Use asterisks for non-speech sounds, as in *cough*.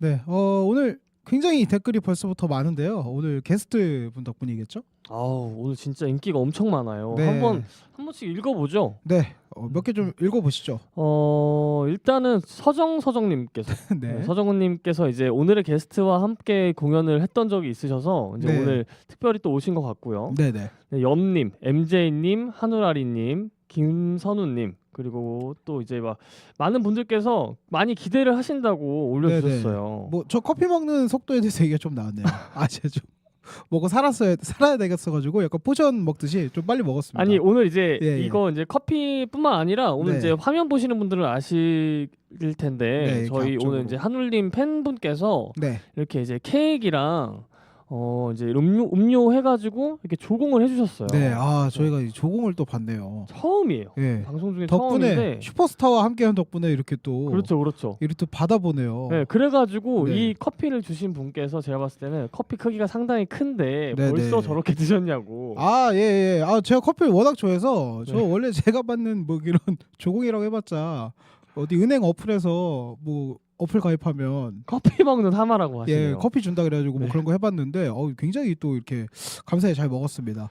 네, 어, 오늘 굉장히 댓글이 벌써부터 많은데요. 오늘 게스트 분 덕분이겠죠? 아우 오늘 진짜 인기가 엄청 많아요. 네. 한번 한 번씩 읽어보죠. 네, 어, 몇 개 좀 읽어보시죠. 어 일단은 서정 서정님께서 *laughs* 네. 서정훈님께서 이제 오늘의 게스트와 함께 공연을 했던 적이 있으셔서 이제 네. 오늘 특별히 또 오신 것 같고요. 네네. 네, 염님, MJ님, 한우라리님, 김선우님 그리고 또 이제 막 많은 분들께서 많이 기대를 하신다고 올려주셨어요. 뭐 저 커피 먹는 속도에 대해서 얘기가 좀 나왔네요. *laughs* 아, 제가 좀 먹고 살았어야 살아야 되겠어가지고 약간 포션 먹듯이 좀 빨리 먹었습니다. 아니 오늘 이제 예, 예. 이거 이제 커피뿐만 아니라 오늘 네. 이제 화면 보시는 분들은 아실 텐데 네, 저희 앞쪽으로. 오늘 이제 한울님 팬분께서 네, 이렇게 이제 케이크랑 어 이제 음료 음료 해가지고 이렇게 조공을 해주셨어요. 네, 아 저희가 이 조공을 또 봤네요. 처음이에요. 예, 방송 중에 덕분에 처음인데 슈퍼스타와 함께한 덕분에 이렇게 또 그렇죠, 그렇죠. 이렇게 또 받아보네요. 네, 그래가지고 네. 이 커피를 주신 분께서 제가 봤을 때는 커피 크기가 상당히 큰데 네, 벌써 네. 저렇게 *laughs* 드셨냐고. 아, 예, 예. 아, 제가 커피를 워낙 좋아해서 저 네. 원래 제가 받는 뭐 이런 *laughs* 조공이라고 해봤자 어디 은행 어플에서 뭐 어플 가입하면 커피 먹는 하마라고 하시네요. 예 커피 준다 그래가지고 뭐 네. 그런 거 해봤는데 어 굉장히 또 이렇게 감사히 잘 먹었습니다.